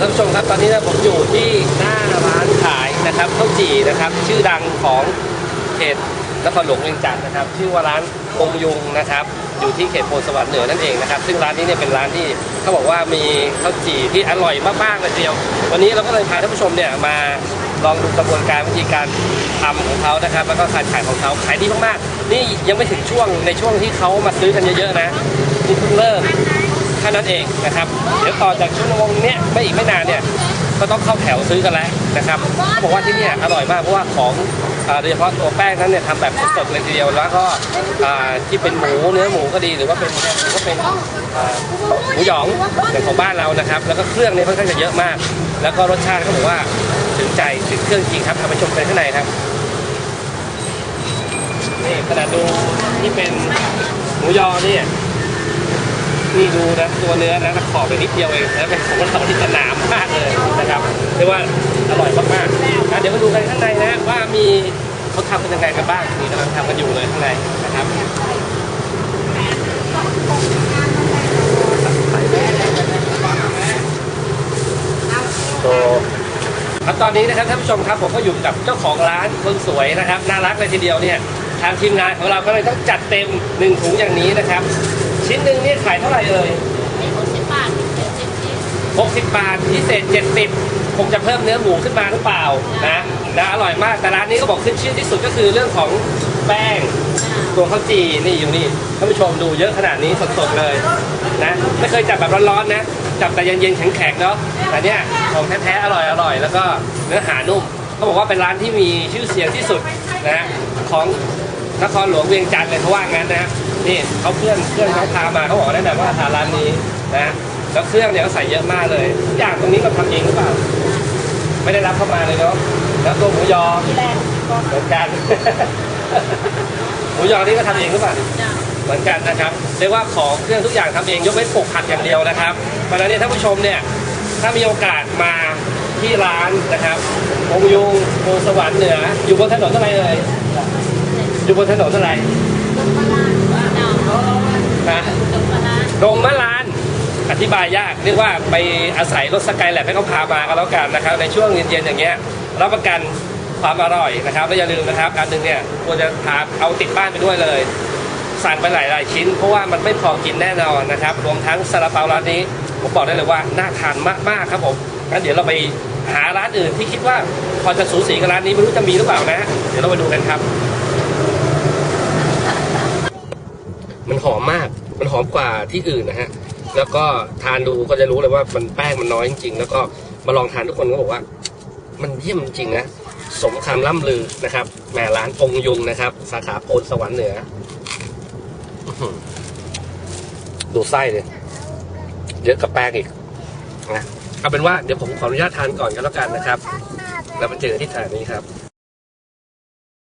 ครับท่านผู้ชมครับตอนนี้นะผมอยู่ที่หน้าร้านขายนะครับข้าวจี่นะครับ ชื่อดังของเขตนครหลวงเวียงจันทร์นะครับ ชื่อว่าร้านองยุงนะครับ อยู่ที่เขตโพธิสวรรค์เหนือนั่นเองนะครับ ซึ่งร้านนี้เนี่ยเป็นร้านที่เขาบอกว่ามีข้าวจี่ที่อร่อยมากๆเลยทีเดียว วันนี้เราก็เลยพาท่านผู้ชมเนี่ยมาลองดูกระบวนการวิธีการทำของเขานะครับ แล้วก็การขายของเขาขายดีมากๆ นี่ยังไม่ถึงช่วงในช่วงที่เขามาซื้อกันเยอะๆนะนี่เพิ่งเริ่ม แค่นั้นเองนะครับ เดี๋ยวต่อจากชั่วโมงเนี้ยไม่อีกไม่นานเนี่ยก็ต้องเข้าแถวซื้อกันแล้วนะครับเขาบอกว่าที่นี่อร่อยมากเพราะว่าของโดยเฉพาะตัวแป้งนั้นเนี่ยทำแบบสดๆเลยทีเดียวแล้วก็ที่เป็นหมูเนื้อหมูก็ดีหรือว่าเป็นหรือว่าเป็นหมูหยองอย่างของบ้านเรานะครับ แล้วก็เครื่องเนี่ยค่อนข้างจะเยอะมาก แล้วก็รสชาติเขาบอกว่าถึงใจถึงเครื่องจริงครับเอาไปชมกันข้างในครับนี่ขนาดดูที่เป็นหมูยอเนี่ย นี่ดูนะตัวเนื้อนะขอบไปนิดเดียวเองแล้วเป็นของเราที่จะหนามมากเลยนะครับเรียกว่าอร่อยมากๆนะเดี๋ยวมาดูกันข้างในนะว่ามีเขาทำกันยังไงกันบ้างนี่กำลังทำกันอยู่เลยข้างในนะครับโตครับตอนนี้นะครับท่านผู้ชมครับผมก็อยู่กับเจ้าของร้านคนสวยนะครับน่ารักเลยทีเดียวเนี่ยทางทีมงานของเราก็เลยต้องจัดเต็มหนึ่งถุงอย่างนี้นะครับ ชิ้นหนึ่งนี่ขายเท่าไหร่เอ่ยมีหกสิบบาทเจ็ดสิบที่60 บาทพิเศษ 70 คงจะเพิ่มเนื้อหมูขึ้นมาหรือเปล่านะนะอร่อยมากแต่ร้านนี้ก็บอกขึ้นชื่อที่สุดก็คือเรื่องของแป้ง ตัวข้าวจี่นี่อยู่นี่ท่านผู้ชมดูเยอะขนาดนี้สดๆเลยนะไม่เคยจับแบบร้อนๆนะ จับแต่เย็นๆแข็งๆเนาะแต่เนี่ยของแท้ๆอร่อยอร่อยแล้วก็เนื้อหานุ่มเขาบอกว่าเป็นร้านที่มีชื่อเสียงที่สุดนะของ นครหลวงเวียงจันทร์เลยเขาว่างั้นนะนี่เขาเพื่อนเพื่อนเขาพามาเขาบอกได้แบบว่าทานร้านนี้นะแล้วเครื่องเนี่ยเขาใส่เยอะมากเลยทุกอย่างตรงนี้เราทำเองหรือเปล่า ไม่ได้รับเข้ามาเลยเนาะแล้วตัวหมูยอที่แรกก็เหมือนกันหมูยอนี่ก็ทำเองหรือเปล่าจะเหมือนกันนะครับเรียกว่าของเครื่องทุกอย่างทำเองยกเว้นปลูกผักอย่างเดียวนะครับเพราะฉะนั้นเนี่ยท่านผู้ชมเนี่ยถ้ามีโอกาสมาที่ร้านนะครับองยุงโพสวรรค์เหนืออยู่บนถนนอะไรเลย อยู่บนถนนอะไรตรงปลานะนะตรงปลาร้าตรงมะลาน อธิบายยากเรียกว่าไปอาศัยรถสกายแลบให้เขาพามาก็แล้วกันนะครับ ในช่วงเย็นๆอย่างเงี้ยรับประกันความอร่อยนะครับและอย่าลืมนะครับอันหนึ่งเนี่ยควรจะพาเอาติดบ้านไปด้วยเลย สั่งไปหลายๆชิ้น เพราะว่ามันไม่พอกินแน่นอนนะครับรวมทั้งซาลาเปาร้านนี้ผมบอกได้เลยว่าน่าทานมากๆครับผมงั้นเดี๋ยวเราไปหาร้านอื่นที่คิดว่าพอจะสูสีกับร้านนี้ไม่รู้จะมีหรือเปล่านะ เดี๋ยวเราไปดูกันครับ มันหอมมาก มันหอมกว่าที่อื่นนะฮะ แล้วก็ทานดูก็จะรู้เลยว่ามันแป้งมันน้อยจริงๆ แล้วก็มาลองทานทุกคนก็บอกว่า มันเยี่ยมจริงนะ สมคำล่ำลือนะครับ แหมร้านองยุงนะครับ สาขาโพนสวรรค์เหนือ ดูไส้เลยเยอะกับแป้งอีกนะเอาเป็นว่าเดี๋ยวผมขออนุญาตทานก่อนกันแล้วกันนะครับ แล้วมาเจอกันที่ถาดนี้ครับ